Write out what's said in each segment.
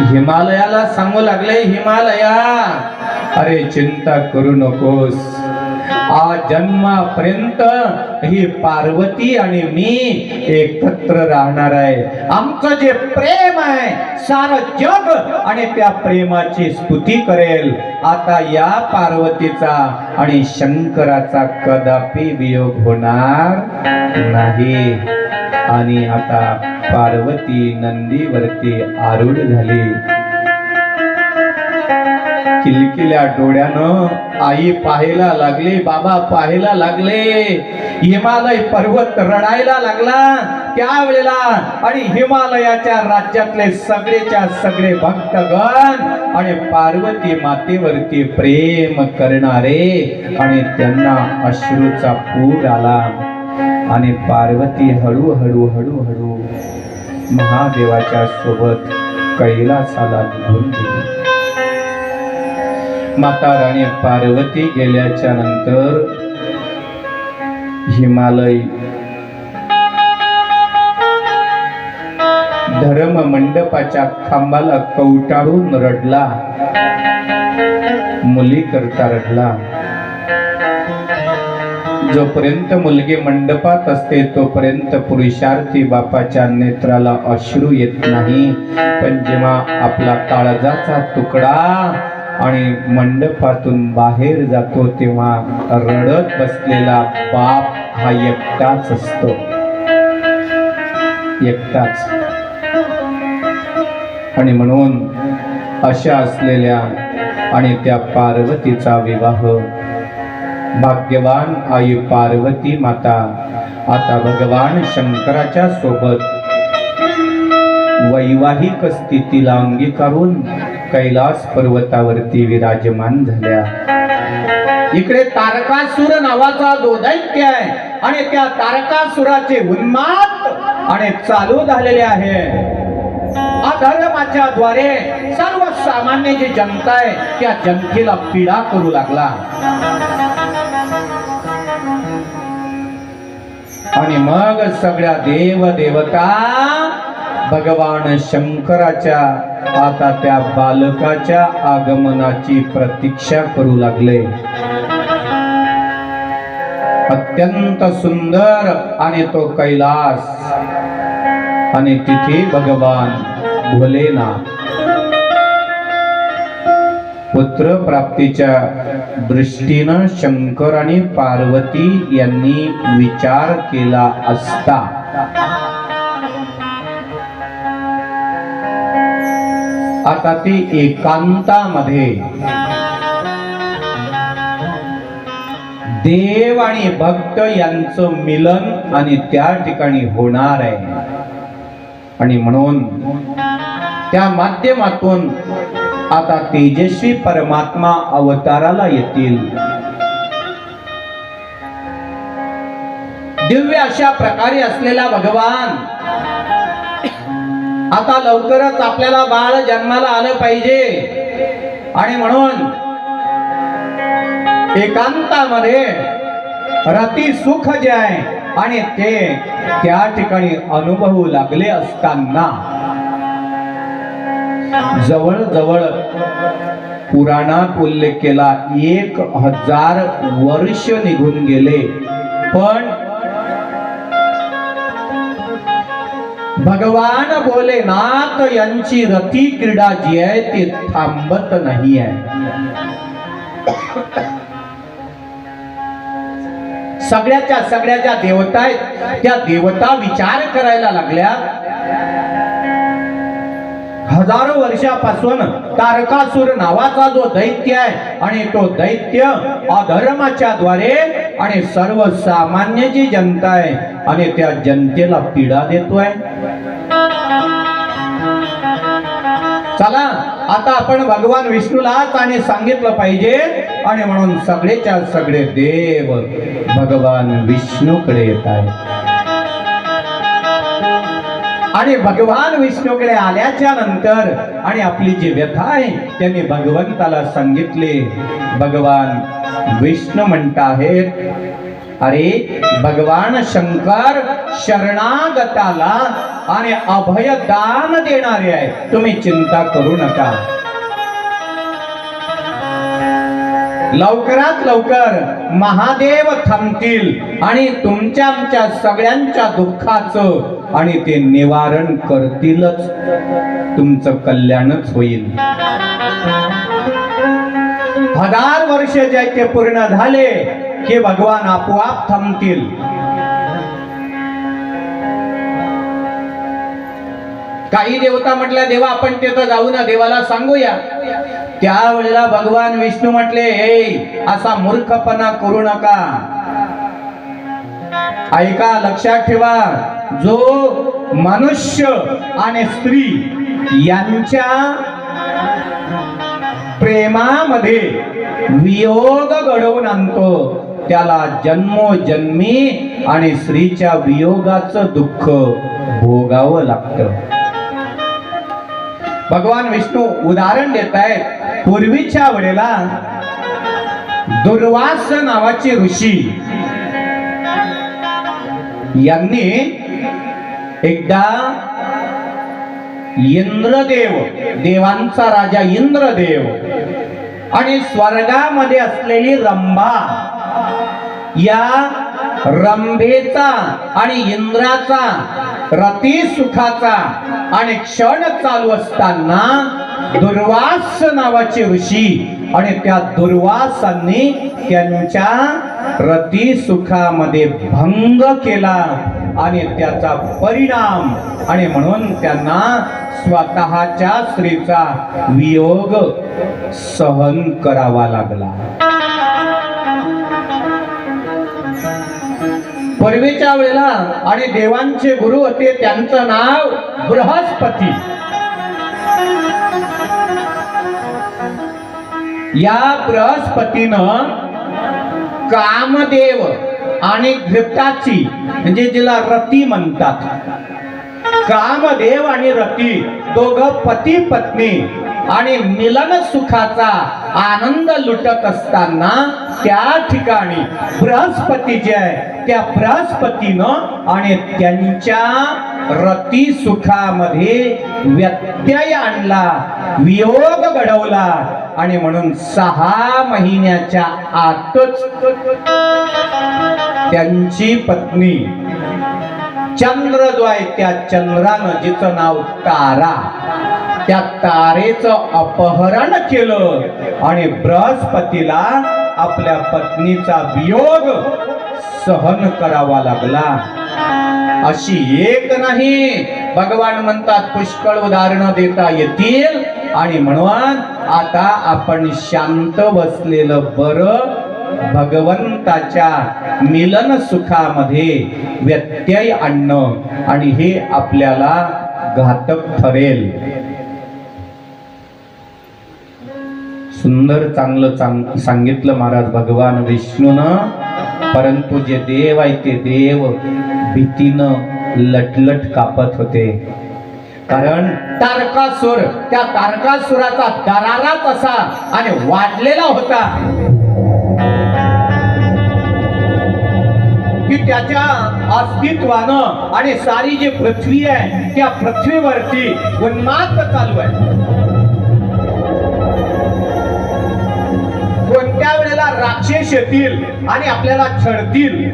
हिमालयाला सांगू लागले हिमालया. अरे चिंता करू नकोस. आज जन्मापर्यंत ही पार्वती आणि मी एकत्र राहणार आहे. आमचं जे प्रेम आहे सार जग आणि त्या प्रेमाची स्तुती करेल. आता या पार्वतीचा आणि शंकराचा कदापि वियोग होणार नाही. आणि आता पार्वती नंदीवरती आरूढ झाली. किलकिल्या डोळ्यानं आई पाहायला लागली बाबा पाहायला लागले. हिमालय पर्वत रडायला लागला त्यावेळेला आणि हिमालयाच्या राज्यातले सगळेच्या सगळे भक्तगण आणि पार्वती मातेवरती प्रेम करणारे आणि त्यांना अश्रूचा पूर आला. आणि पार्वती हळूहळू हळूहळू महादेवाच्या सोबत कैलासाला निघून गेली. माता राणी पार्वती गेल्याच्यानंतर हिमालय धर्म मंडपाच्या खांबाला कवटाळून रडला. मुली करता रडला. जोपर्यंत मुलगी मंडपात असते तोपर्यंत पुरुषार्थी बापाच्या नेत्राला अश्रू येत नाही. पण जेव्हा आपला काळजाचा तुकडा आणि मंडपातून बाहेर जातो तेव्हा रडत बसलेला बाप हा एकटाच असतो. एकटाच. आणि म्हणून अशा असलेल्या आणि त्या पार्वतीचा विवाह भाग्यवान आई पार्वती माता. आता भगवान शंकराच्या सोबत. वैवाहिक स्थितीला अंगीकारून कैलास पर्वतावरती विराजमान झाल्या. इकडे तारकासुर नावाचा जो दैत्य आहे आणि त्या तारकासुराचे उन्माद आणि चालू झालेले आहे. अधर्माच्या द्वारे सर्व सामान्य जी जनता आहे त्या जनतेला पीडा करू लागला. आणि मग सगळ्या देव देवता भगवान शंकराच्या आता त्या बालकाच्या आगमनाची प्रतीक्षा करू लागले. अत्यंत सुंदर आणि तो कैलास. आणि तिथे भगवान भोलेनाथ. पुत्र प्राप्तीच्या दृष्टीनं शंकर आणि पार्वती यांनी विचार केला असता. आता ती एकांतामध्ये देव आणि भक्त यांचं मिलन आणि त्या ठिकाणी होणार आहे. आणि म्हणून त्या माध्यमातून आता तेजस्वी परमात्मा अवताराला येतील. दिव्य अशा प्रकारे असलेला भगवान. आता लवकरच आपल्याला बाळ जन्माला आलं पाहिजे. आणि म्हणून एकांतामध्ये रती सुख जे आहे आणि ते त्या ठिकाणी अनुभवू लागले असताना. जवळ जवळ पुराणात उल्लेख केला एक हजार वर्ष निघून गेले. पण भगवान भोलेनाथ यांची रथी क्रीडा जी आहे ती थांबत नाही आहे सगळ्याच्या सगळ्या ज्या देवता आहेत त्या देवता विचार करायला लागल्या. हजारो वर्षापासून तारकासूर नावाचा जो दैत्य आहे आणि तो दैत्य अधर्माच्या द्वारे आणि सर्वसामान्य जी जनता आहे आणि त्या जनतेला पीडा देतोय. चला आता आपण भगवान विष्णूलाच आणि सांगितलं पाहिजे आणि म्हणून सगळेच्या सगळे देव भगवान विष्णूकडे येत आहेत. आणि भगवान विष्णूकडे आल्याच्यानंतर आणि आपली जी व्यथा आहे त्यांनी भगवंताला सांगितले भगवान विष्णू म्हणत आहेत अरे भगवान शंकर शरणागताला आणि अभय दान देणारे आहे तुम्ही चिंता करू नका. लवकरात लवकर महादेव थांबतील आणि तुमच्या आमच्या सगळ्यांच्या दुःखाचं आणि ते निवारण करतीलच. तुमचं कल्याणच होईल. हजार वर्ष जे ते पूर्ण झाले की भगवान आपोआप थांबतील. काही देवता म्हटल्या देवा आपण तिथं जाऊ ना देवाला सांगूया. त्यावेळेला भगवान विष्णू म्हटले हे असा मूर्खपणा करू नका. ऐका लक्षात ठेवा. जो मनुष्य आणि स्त्री यांच्या प्रेमामध्ये वियोग घडवून आणतो त्याला जन्मोजन्मी आणि स्त्रीच्या वियोगाचं दुःख भोगावं लागतं. भगवान विष्णू उदाहरण देत आहेत. पूर्वीच्या वेळेला दुर्वास नावाचे ऋषी यांनी एकदा इंद्रदेव देवांचा राजा इंद्रदेव आणि स्वर्गामध्ये असलेली रंभा या रंभेचा आणि इंद्राचा रती सुखाचा आणि क्षण चालू असताना दुर्वास नावाचे ऋषी आणि त्या दुर्वासांनी त्यांच्या रती सुखामध्ये भंग केला. आणि त्याचा परिणाम. आणि म्हणून त्यांना स्वतःच्या स्त्रीचा वियोग सहन करावा लागला. परवेच्या वेळेला आणि देवांचे गुरु होते त्यांचं नाव बृहस्पती. या बृहस्पतीनं कामदेव आणि घृताची म्हणजे जिला रती म्हणतात. कामदेव आणि रती दोघ पती पत्नी आणि मिलन सुखाचा आनंद लुटत असताना त्या ठिकाणी बृहस्पती जे आहे त्या बृहस्पतीनं आणि त्यांच्या रती सुखामध्ये व्यत्यय आणला वियोग घडवला आणि म्हणून सहा महिन्याच्या आतच त्यांची पत्नी चंद्र जो आहे त्या चंद्रानं जिचं नाव तारा त्या तारेचं अपहरण केलं. आणि बृहस्पतीला आपल्या पत्नीचा वियोग सहन करावा लागला. अशी एक नाही. भगवान म्हणतात पुष्कळ उदाहरणं देता येतील. आणि म्हणून आता आपण शांत बसलेलं बरं भगवंताच्या मिलन सुखामध्ये व्यत्यय आणणं. आणि हे आपल्याला घातक ठरेल. सुंदर चांगलं चांग सांगितलं महाराज भगवान विष्णूनं. परंतु जे देव आहे ते देव भीतीनं लटलट कापत होते. कारण तारकासुर त्या तारकासुराचा दराराच असा आणि वाढलेला होता. की त्याच्या अस्तित्वानं आणि सारी जी पृथ्वी आहे त्या पृथ्वीवरती उन्माद चालू आहे. कोणत्या वेळेला राक्षस येतील आणि आपल्याला छळतील?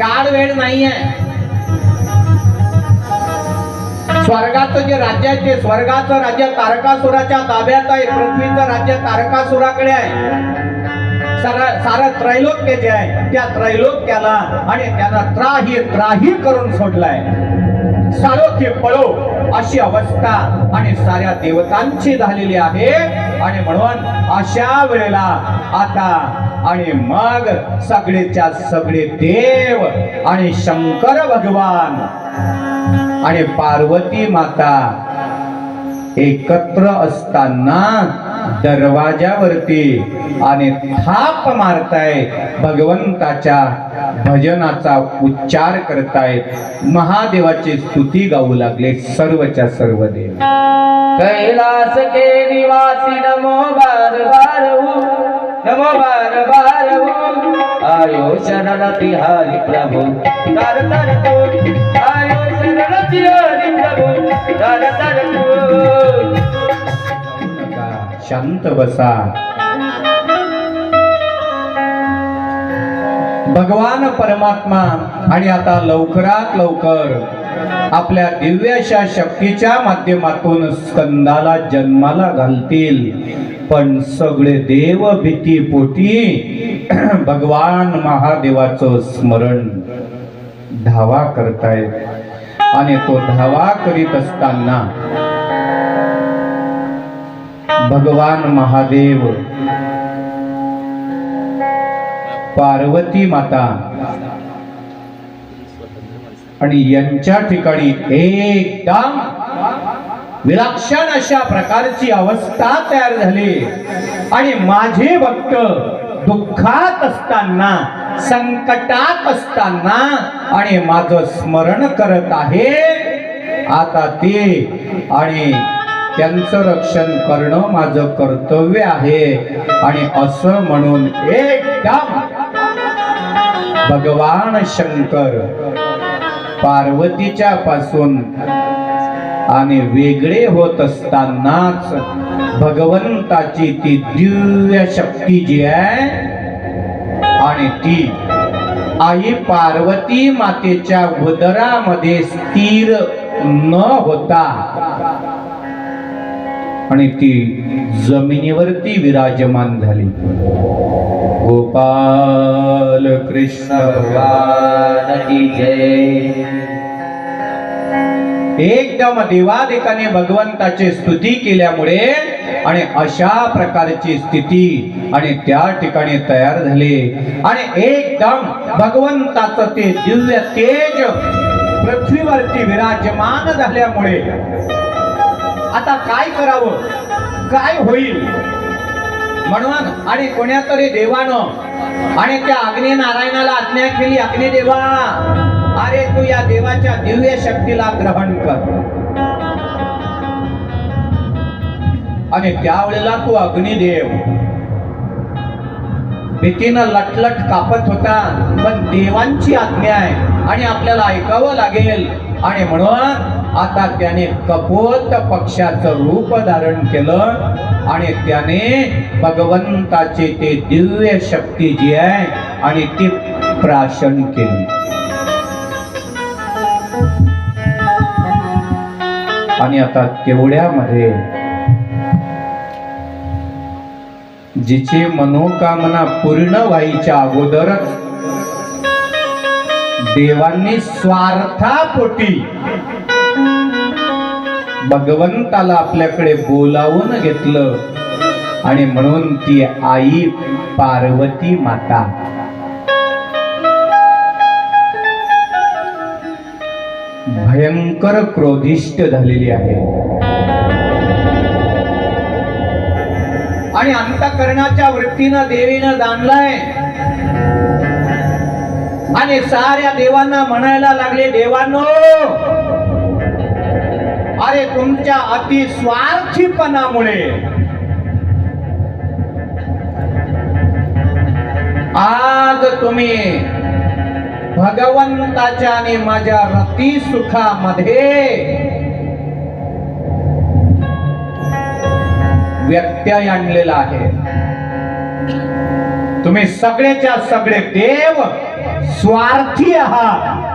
काळ वेळ नाहीये. स्वर्गाचं जे राज्य आहे ते स्वर्गाचं राज्य तारकासुराच्या ताब्यात आहे. पृथ्वीचं राज्य तारकासुराकडे आहे. सारा सारं त्रैलोक्य जे आहे त्या त्रैलोक्याला आणि त्यांना त्राही त्राही करून सोडलाय. सारोख्य पळो अशी अवस्था आणि साऱ्या देवतांची झालेली आहे. आणि म्हणून अशा वेळेला आता आणि मग सगळेच्या सगळे देव आणि शंकर भगवान आणि पार्वती माता एकत्र असताना दरवाजावरती आणि थाप मारताय भगवंताच्या भजनाचा उच्चार करतायत महादेवाची स्तुती गाऊ लागले सर्वच्या सर्व देव. कैलास के निवासी नमो बार बार हो, नमो बार बार हो. आयो शरण तिहारी प्रभु हो. शांत बसा. भगवान परमात्मा आणि आता लवकरात लवकर आपल्या दिव्याशा शक्तीच्या माध्यमातून स्कंदाला जन्माला घालतील. पण सगळे देव भीती पोटी भगवान महादेवाचं स्मरण धावा करतायत. आणि तो धावा करीत असताना भगवान महादेव. पार्वती माता. आणि यांच्या ठिकाणी एकदम विलक्षण अशा प्रकारची अवस्था तयार झाली. आणि माझे भक्त दुःखात असताना संकटात असताना आणि माझं स्मरण करत आहे. आता ते आणि त्यांचं रक्षण करणं माझं कर्तव्य आहे. आणि असं म्हणून एकदम भगवान शंकर पार्वतीच्या पासून आणि वेगळे होत असतानाच भगवंताची ती दिव्य शक्ती जी आहे आणि ती आई पार्वती मातेच्या उदरामध्ये स्थिर न होता आणि ती जमिनीवरती विराजमान झाली. गोपाल कृष्ण भगवान जय. एकदम देवादेकाने भगवंताची स्तुती केल्यामुळे आणि अशा प्रकारची स्थिती आणि त्या ठिकाणी तयार झाली. आणि एकदम भगवंताचं ते दिव्य तेज पृथ्वीवरती विराजमान झाल्यामुळे आता काय करावं? काय होईल? म्हणून आणि कोण्यातरी देवानं आणि त्या अग्नी नारायणाला आज्ञा केली अग्निदेवा अरे तू या देवाच्या दिव्य शक्तीला ग्रहण कर. आणि त्यावेळेला तू अग्निदेव. भीतीनं लटलट कापत होता पण देवांची आज्ञा आहे आणि आपल्याला ऐकावं लागेल. आणि म्हणून आता त्याने कपोत पक्षाचं रूप धारण केलं आणि त्याने भगवंताची ते दिव्य शक्ती जी आहे आणि ती प्राशन केली. आणि आता तेवढ्यामध्ये जिची मनोकामना पूर्ण व्हायच्या अगोदरच देवांनी स्वार्थापोटी भगवंताला आपल्याकडे बोलावून घेतलं. आणि म्हणून ती आई पार्वती माता. भयंकर क्रोधिष्ट झालेली आहे. आणि अंतकरणाच्या वृत्तीनं देवीनं जाणलाय. आणि साऱ्या देवांना म्हणायला लागले देवांनो अरे तुमच्या अति स्वार्थीपणामुळे. आज तुम्ही भगवंताच्या आणि माझ्या रती सुखामध्ये व्यत्यय आणलेला आहे. तुम्ही सगळेच्या सगळे देव स्वार्थी आहात.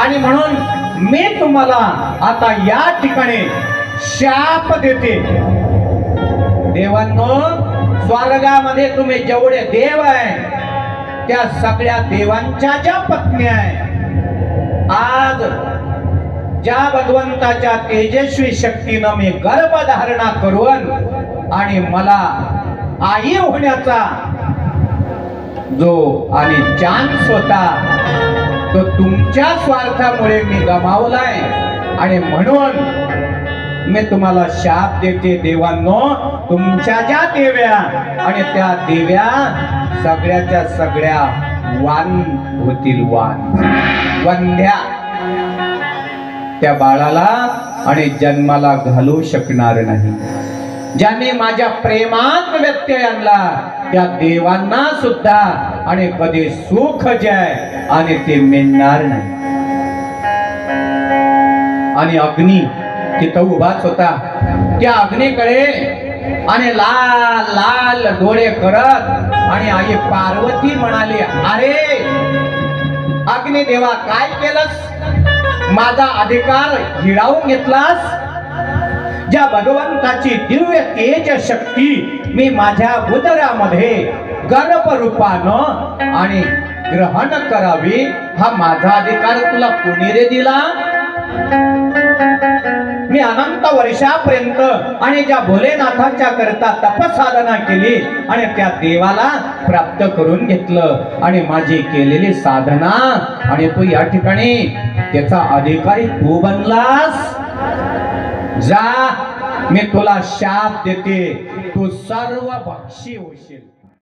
आणि म्हणून मी तुम्हाला आता या ठिकाणी शाप देते. देवांनो स्वर्गामध्ये तुम्ही जेवढे देव आहे त्या सगळ्या देवांच्या ज्या पत्नी आहे आज ज्या भगवंताच्या तेजस्वी शक्तीनं मी गर्भधारणा करून आणि मला आई होण्याचा जो आणि चान्स होता तो तुमच्या स्वार्थामुळे मी गमावलाय. आणि म्हणून मी तुम्हाला शाप देते देवांनो तुमच्या ज्या देव्या आणि त्या देव्या सगळ्याच्या सगळ्या वान होतील वान. वंध्या. त्या बाळाला आणि जन्माला घालू शकणार नाही. ज्याने माझ्या प्रेमात व्यत्यय आणला त्या देवांना सुद्धा आणि कधी सुख जय आणि ते मिळणार नाही. आणि अग्नी तिथं उभाच होता. त्या अग्नीकडे आणि लाल लाल डोळे करत आणि आई पार्वती म्हणाली अरे अग्निदेवा काय केलंस? माझा अधिकार हिरावून घेतलास? ज्या भगवंताची दिव्य तेज शक्ती मी माझ्या उदरामध्ये गर्भ रूपानं आणि ग्रहण करावी हा माझा अधिकार तुला कोणी रे दिला? मी अनंत वर्षापर्यंत आणि ज्या भोलेनाथाच्या करता तपसाधना केली आणि त्या देवाला प्राप्त करून घेतलं आणि माझी केलेली साधना आणि तू या ठिकाणी त्याचा अधिकारी तू बनलास. जा मी तुला शाप देते. तू सर्व पक्षी होशील.